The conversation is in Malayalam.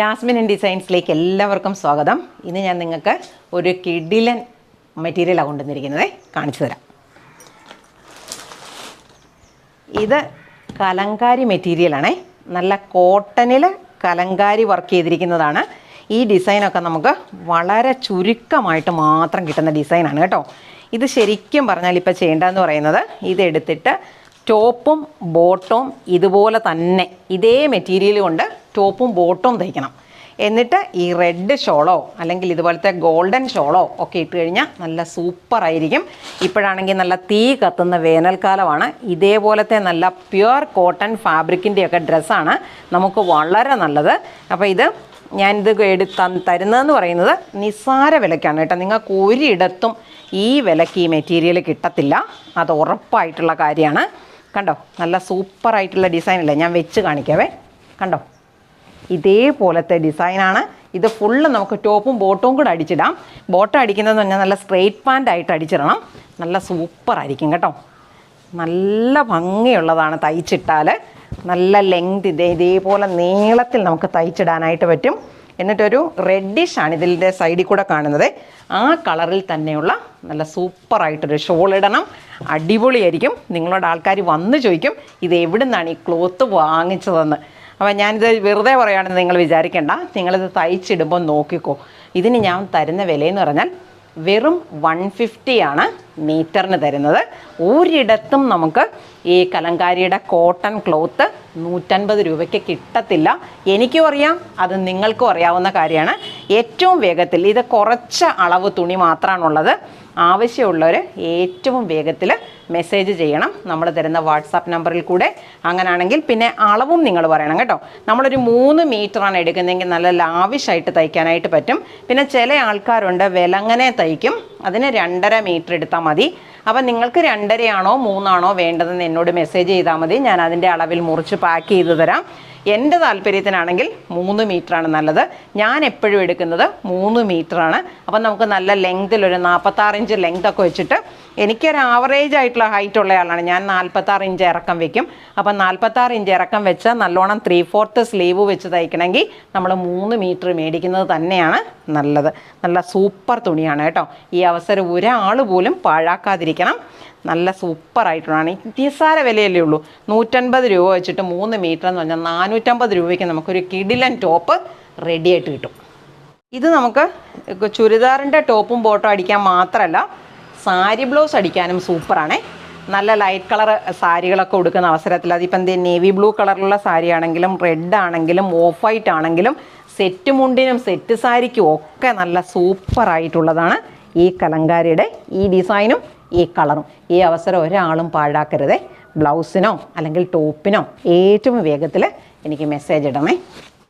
ജാസ്മിൻ ആൻഡ് ഡിസൈൻസിലേക്ക് എല്ലാവർക്കും സ്വാഗതം. ഇന്ന് ഞാൻ നിങ്ങൾക്ക് ഒരു കിഡിലൻ മെറ്റീരിയലാണ് കൊണ്ടുവന്നിരിക്കുന്നത് കാണിച്ചു തരാം. ഇത് കലങ്കാരി മെറ്റീരിയലാണേ നല്ല കോട്ടണിൽ കലങ്കാരി വർക്ക് ചെയ്തിരിക്കുന്നതാണ്. ഈ ഡിസൈനൊക്കെ നമുക്ക് വളരെ ചുരുക്കമായിട്ട് മാത്രം കിട്ടുന്ന ഡിസൈനാണ് കേട്ടോ. ഇത് ശരിക്കും പറഞ്ഞാൽ ഇപ്പോൾ ചെയ്യേണ്ടതെന്ന് പറയുന്നത് ഇതെടുത്തിട്ട് ടോപ്പും ബോട്ടവും ഇതുപോലെ തന്നെ ഇതേ മെറ്റീരിയൽ കൊണ്ട് ടോപ്പും ബോട്ടവും തയ്ക്കണം. എന്നിട്ട് ഈ റെഡ് ഷോളോ അല്ലെങ്കിൽ ഇതുപോലത്തെ ഗോൾഡൻ ഷോളോ ഒക്കെ ഇട്ട് കഴിഞ്ഞാൽ നല്ല സൂപ്പർ ആയിരിക്കും. ഇപ്പോഴാണെങ്കിൽ നല്ല തീ കത്തുന്ന വേനൽക്കാലമാണ്. ഇതേപോലത്തെ നല്ല പ്യുവർ കോട്ടൺ ഫാബ്രിക്കിന്റെയൊക്കെ ഡ്രസ്സാണ് നമുക്ക് വളരെ നല്ലത്. അപ്പോൾ ഇത് ഞാനിത് എടു ത- തരുന്നതെന്ന് പറയുന്നത് നിസ്സാര വിലയ്ക്കാണ് കേട്ടോ. നിങ്ങൾക്ക് ഒരിടത്തും ഈ വിലയ്ക്ക് ഈ മെറ്റീരിയൽ കിട്ടത്തില്ല. അത് ഉറപ്പായിട്ടുള്ള കാര്യമാണ്. കണ്ടോ? നല്ല സൂപ്പറായിട്ടുള്ള ഡിസൈനല്ലേ? ഞാൻ വെച്ച് കാണിക്കാവേ. കണ്ടോ? ഇതേപോലത്തെ ഡിസൈനാണ്. ഇത് ഫുള്ള് നമുക്ക് ടോപ്പും ബോട്ടവും കൂടെ അടിച്ചിടാം. ബോട്ടം അടിക്കുന്നതെന്ന് പറഞ്ഞാൽ നല്ല സ്ട്രെയിറ്റ് പാന്റ് ആയിട്ട് അടിച്ചിടണം. നല്ല സൂപ്പറായിരിക്കും കേട്ടോ. നല്ല ഭംഗിയുള്ളതാണ് തയ്ച്ചിട്ടാൽ. നല്ല ലെങ്ത് ഇതേ ഇതേപോലെ നീളത്തിൽ നമുക്ക് തയ്ച്ചിടാനായിട്ട് പറ്റും. എന്നിട്ടൊരു റെഡിഷ് ആണ് ഇതിന്റെ സൈഡിൽ കൂടെ കാണുന്നത്. ആ കളറിൽ തന്നെയുള്ള നല്ല സൂപ്പറായിട്ടൊരു ഷോൾ ഇടണം. അടിപൊളിയായിരിക്കും. നിങ്ങളോട് ആൾക്കാർ വന്ന് ചോദിക്കും ഇത് എവിടെ നിന്നാണ് ഈ ക്ലോത്ത് വാങ്ങിച്ചതെന്ന്? അപ്പോൾ ഞാനിത് വെറുതെ പറയുകയാണെന്ന് നിങ്ങൾ വിചാരിക്കേണ്ട. നിങ്ങളിത് തയ്ച്ചിടുമ്പോൾ നോക്കിക്കോ. ഇതിന് ഞാൻ തരുന്ന വിലയെന്ന് പറഞ്ഞാൽ വെറും വൺ ഫിഫ്റ്റിയാണ് മീറ്ററിന് തരുന്നത്. ഒരിടത്തും നമുക്ക് ഈ കലങ്കാരിയുടെ കോട്ടൺ ക്ലോത്ത് നൂറ്റൻപത് രൂപയ്ക്ക് കിട്ടത്തില്ല. എനിക്കും അറിയാം അത് നിങ്ങൾക്കും അറിയാവുന്ന കാര്യമാണ്. ഏറ്റവും വേഗത്തിൽ ഇത് കുറച്ച് അളവ് തുണി മാത്രമാണുള്ളത് ആവശ്യമുള്ളവർ ഏറ്റവും വേഗത്തിൽ മെസ്സേജ് ചെയ്യണം. നമ്മൾ തരുന്ന വാട്സാപ്പ് നമ്പറിൽ കൂടെ. അങ്ങനെയാണെങ്കിൽ പിന്നെ അളവും നിങ്ങൾ പറയണം കേട്ടോ. നമ്മളൊരു മൂന്ന് മീറ്ററാണ് എടുക്കുന്നതെങ്കിൽ നല്ല ലാവിഷായിട്ട് തയ്ക്കാനായിട്ട് പറ്റും. പിന്നെ ചില ആൾക്കാരുണ്ട് വിലങ്ങനെ തയ്ക്കും. അതിന് രണ്ടര മീറ്റർ എടുത്താൽ മതി. അപ്പം നിങ്ങൾക്ക് രണ്ടരയാണോ മൂന്നാണോ വേണ്ടതെന്ന് എന്നോട് മെസ്സേജ് ചെയ്താൽ മതി. ഞാൻ അതിന്റെ അളവിൽ മുറിച്ച് പാക്ക് ചെയ്ത് തരാം. എന്റെ താല്പര്യത്തിനാണെങ്കിൽ മൂന്ന് മീറ്ററാണ് നല്ലത്. ഞാൻ എപ്പോഴും എടുക്കുന്നത് മൂന്ന് മീറ്ററാണ് അപ്പം നമുക്ക് നല്ല ലെങ്തിൽ ഒരു നാൽപ്പത്താറ് ഇഞ്ച് ലെങ്ത് ഒക്കെ വെച്ചിട്ട് എനിക്കൊരു ആവറേജ് ആയിട്ടുള്ള ഹൈറ്റ് ഉള്ള ആളാണ് ഞാൻ നാൽപ്പത്താറ് ഇഞ്ച് ഇറക്കം വെക്കും. അപ്പം നാൽപ്പത്താറ് ഇഞ്ച് ഇറക്കം വെച്ച് നല്ലോണം ത്രീ ഫോർത്ത് സ്ലീവ് വെച്ച് തയ്ക്കണമെങ്കിൽ നമ്മൾ മൂന്ന് മീറ്റർ മേടിക്കുന്നത് തന്നെയാണ്. നല്ലത്. നല്ല സൂപ്പർ തുണിയാണ് കേട്ടോ. ഈ അവസരം ഒരാൾ പോലും പാഴാക്കാതിരിക്കണം. നല്ല സൂപ്പർ സൂപ്പറായിട്ടുള്ളതാണ് നിസ്സാര വിലയല്ലേ ഉള്ളൂ. നൂറ്റൻപത് രൂപ വെച്ചിട്ട് മൂന്ന് മീറ്റർ എന്ന് പറഞ്ഞാൽ നാനൂറ്റമ്പത് രൂപയ്ക്ക് നമുക്കൊരു കിടിലൻ ടോപ്പ് റെഡിയായിട്ട് കിട്ടും. ഇത് നമുക്ക് ചുരിദാറിന്റെ ടോപ്പും ബോട്ടോ അടിക്കാൻ മാത്രമല്ല സാരി ബ്ലൗസ് അടിക്കാനും സൂപ്പറാണേ നല്ല ലൈറ്റ് കളർ സാരികളൊക്കെ കൊടുക്കുന്ന അവസരത്തിൽ അതിപ്പോൾ എന്ത് നേവി ബ്ലൂ കളറിലുള്ള സാരി ആണെങ്കിലും റെഡ് ആണെങ്കിലും ഓഫ് വൈറ്റ് ആണെങ്കിലും സെറ്റ് മുണ്ടിനും സെറ്റ് സാരിക്കും ഒക്കെ നല്ല സൂപ്പറായിട്ടുള്ളതാണ് ഈ കലങ്കാരിയുടെ ഈ ഡിസൈനും ഈ കളറും ഈ അവസരം ഒരാളും പാഴാക്കരുതേ. ബ്ലൗസിനോ അല്ലെങ്കിൽ ടോപ്പിനോ ഏറ്റവും വേഗത്തിൽ എനിക്ക് മെസ്സേജ് ഇടണേ.